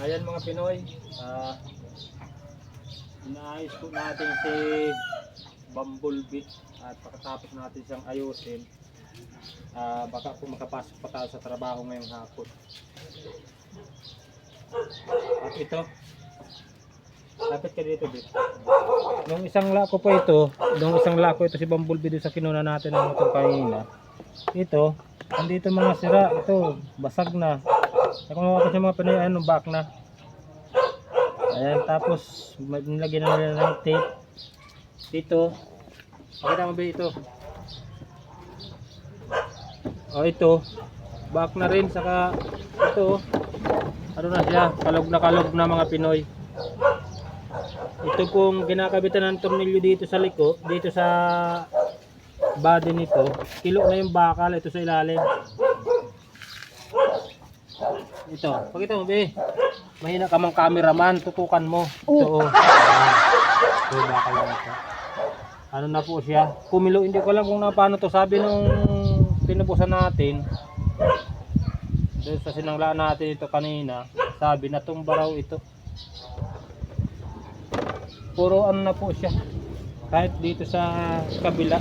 Ayan mga Pinoy, ah inaayos po natin si Bumblebee at pagkatapos natin siyang ayusin, ah baka po makapasok pa tayo sa trabaho ngayong hapon. At ito, lapit ka dito dito. Nung isang lako po ito, nung isang lako ito si Bumblebee doon sa kinuna natin ng motor kanina. Ito, hindi ito mga sira, ito basag na. Kung mga sa mga Pinoy, ano, back na. Ayan, tapos nilagyan na nila ng tape. Dito, pakita mo ba ito? O ito, back na rin, saka ito, ano na siya, kalog na kalog na mga Pinoy. Ito pong kinakabitan ng tornilyo dito sa liko, dito sa body nito, kilo na yung bakal ito sa ilalim. Ito, pakita mo be. Mahina ka mang cameraman, tutukan mo. Oh. Ayan. Ito bakal na ito. Ano na po siya? Kumilo, hindi ko alam kung na paano to. Sabi nung pinubusan natin, doon sa sinanglaan natin ito kanina, sabi na raw ito. Puro ano na po siya. Kahit dito sa kabila.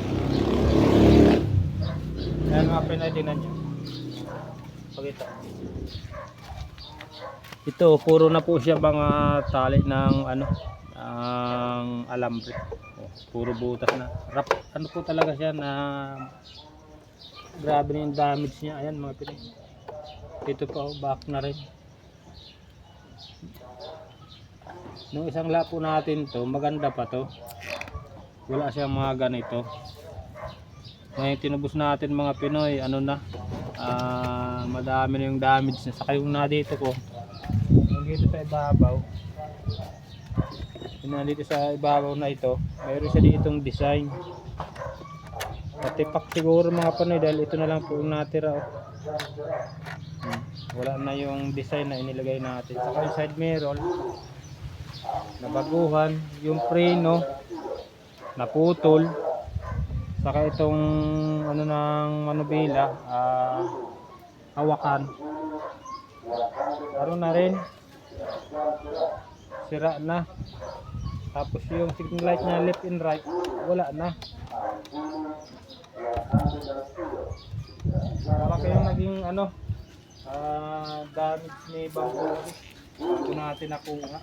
Ayan mga pinay, tingnan nyo. Pakita. Ito, puro na po siya mga tali ng ano, ang alambre. Oh, puro butas na. Rap, ano po talaga siya na grabe na yung damage niya. Ayan mga pinay. Ito pa, oh, back na rin. Nung isang lapo natin to, maganda pa to. Wala siyang mga ganito. Ngayon tinubos natin mga Pinoy, ano na, ah, madami na yung damage na. Saka yung na dito ko, dito sa ibabaw, yung nandito sa ibabaw na ito, mayroon siya ditong design. Patipak siguro mga Pinoy dahil ito na lang po yung natira. Oh. Hmm, Wala na yung design na inilagay natin. Saka yung side mirror, nabaguhan, yung preno, naputol, saka itong ano ng manubila, ah, hawakan. Ano na rin, sira na. Tapos yung signal light niya left and right, wala na. Para kayong naging ano, ah, damage ni Bamboo. Bago natin nakuha.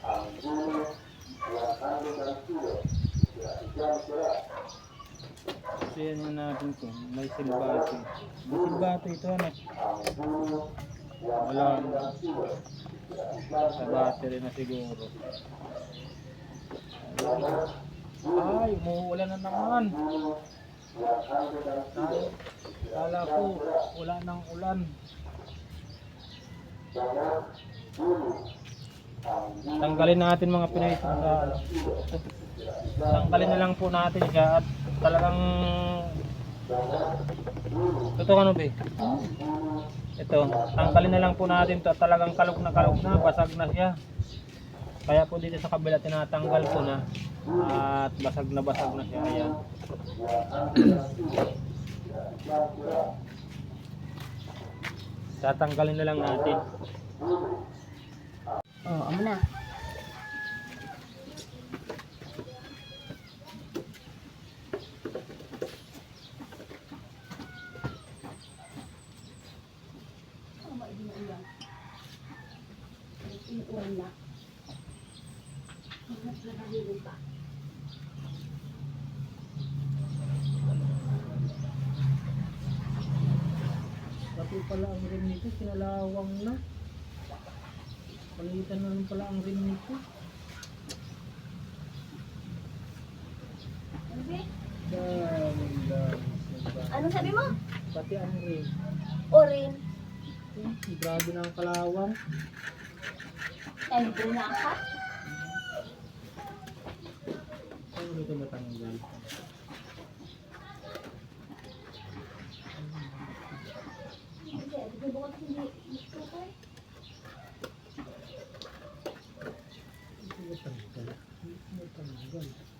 Kasi yan yung natin ko. May silbato. May silbato ito ano. Wala na. Sa battery na siguro. Ay, umuulan na naman. Ay, kala ko, wala nang ulan. Tanggalin natin mga ano. Tanggalin na lang po natin siya at talagang Totoo ano be? Ito, tanggalin na lang po natin to talagang kalog na kalog na, basag na siya. Kaya po dito sa kabila tinatanggal ko na at basag na basag na siya. Ayan. Tatanggalin na lang natin. Oh, amo na. Pati pala ang rim nito, kinalawang na. Palitan na pala ang rim nito. Dami, dami. Ano sabi mo? Pati ang rim. Orin. Eh, Grabe na ang kalawang. Nandun na ka? Saan dito matanggal? Hindi, di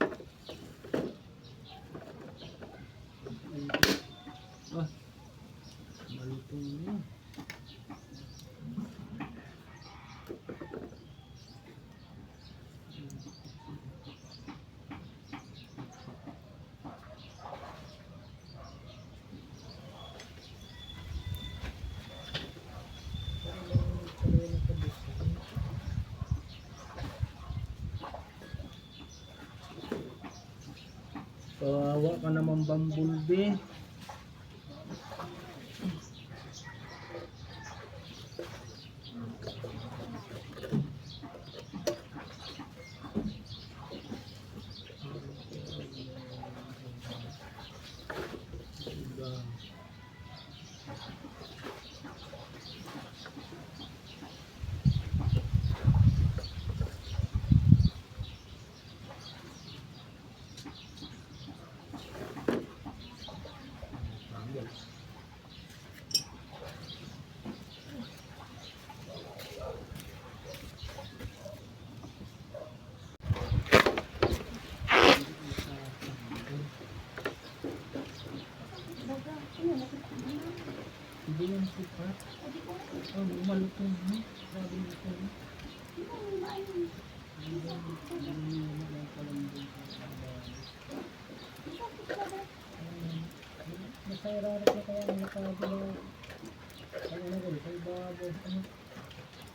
kawawa ka naman bambulbi Masaya ka kaya ang nakagawa. Ano ko, sa ibabaw. Ano?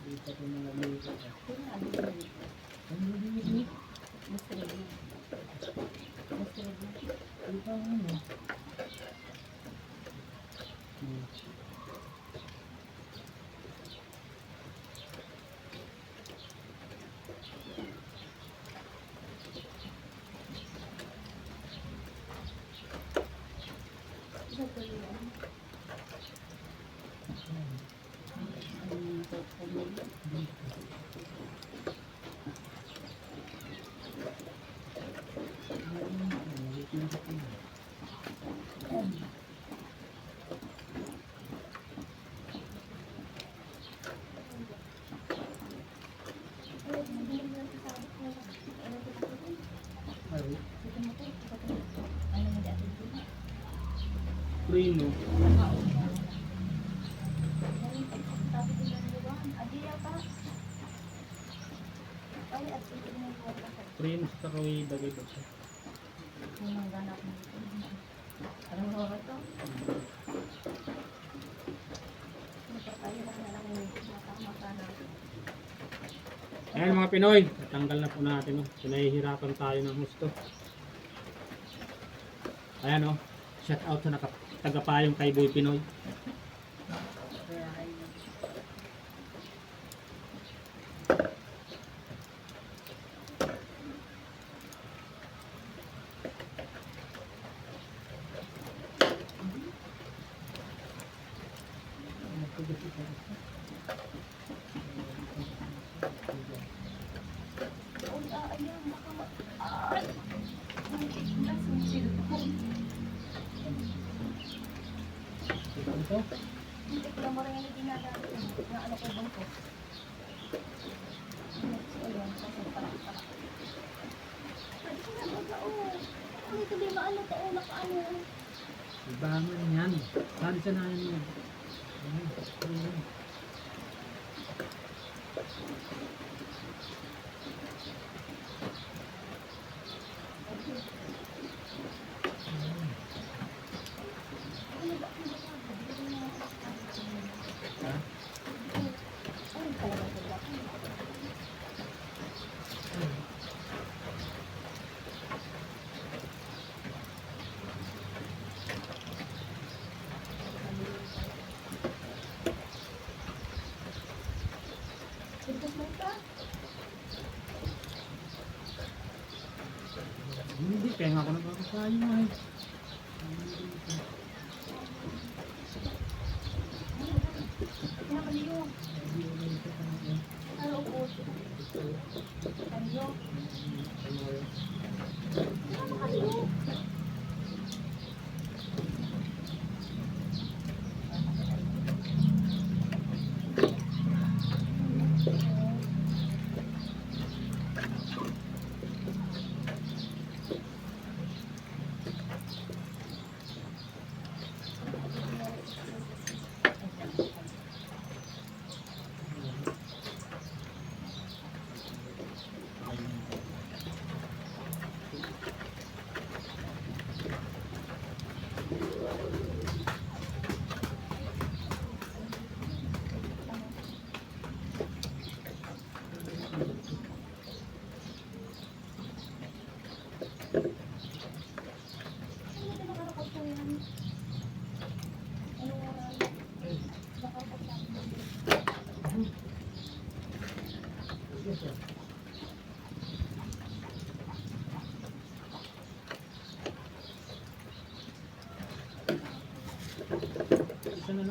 Hindi pa ko nalito. Kaya ano yun? Ang bibili. Mas red na. Mas red na. Ang pang ano. Hmm. Isa pa yun. Ay, hindi mo lang sasabi ko. Ano ko ako? Ay, Dito mo ko. Dito ko. Ano mo dati dito? Prino. Sabi ko lang yun. Adiya pa. Ay, at ito mo ko pa. Prino sa kaway bagay ba siya? Yung mga ganap mo. Anong horror to? Napapayos na lang yung mata-mata natin. Ayan mga Pinoy, natanggal na po natin. No? So, nahihirapan tayo ng husto. Ayan o, oh, shout out sa naka- tagapayong kay Boy Pinoy. Kaya ay Uy, ah, ayan, baka ma... Ay! Ang iglas ng cellphone. Ito? Hindi ko lang marang yung ginagamit mo. Na ano ko bang ko? Ayan, kasi parang parang. Pwede ko na baga, oh. Ano maano to, nakaano. Ibangan yan. Saan siya na yun? Ayan, ayan. Ano ba? Ano ba? Hindi ko na Ha? Ay, talaga sila. Pintas mo ka? Hindi, kaya nga ako nagkakasayo ay. Pinakaliyo. Ano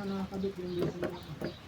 na nakakabit yung business.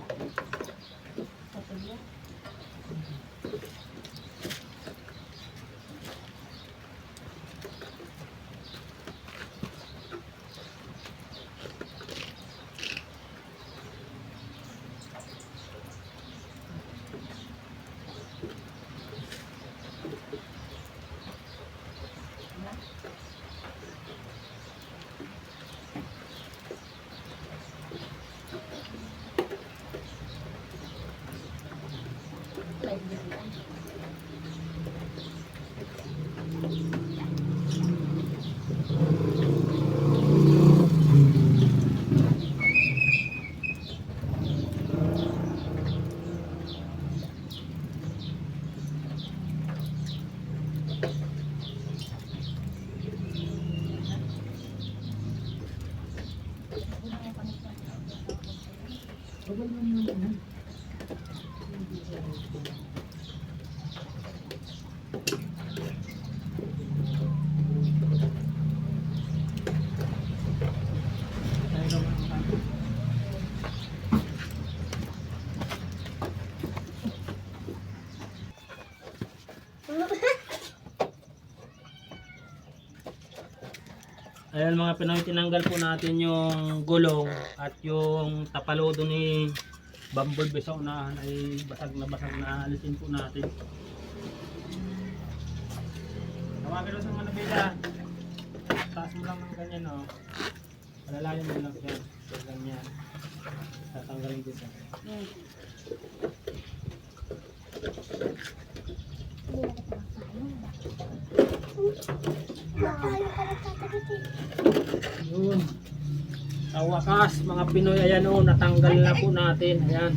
Ayan mga Pinoy, tinanggal po natin yung gulong at yung tapalodo ni Bumblebee sa unahan ay basag na basag na alisin po natin. Tawagin sa mga nabila. Taas mo lang ng ganyan o. Oh. Palalayan mo lang yan. So, ganyan. Tatanggalin dito. Hmm. Yun. Wakas, mga Pinoy, ayan o, natanggal na po natin. Ayan.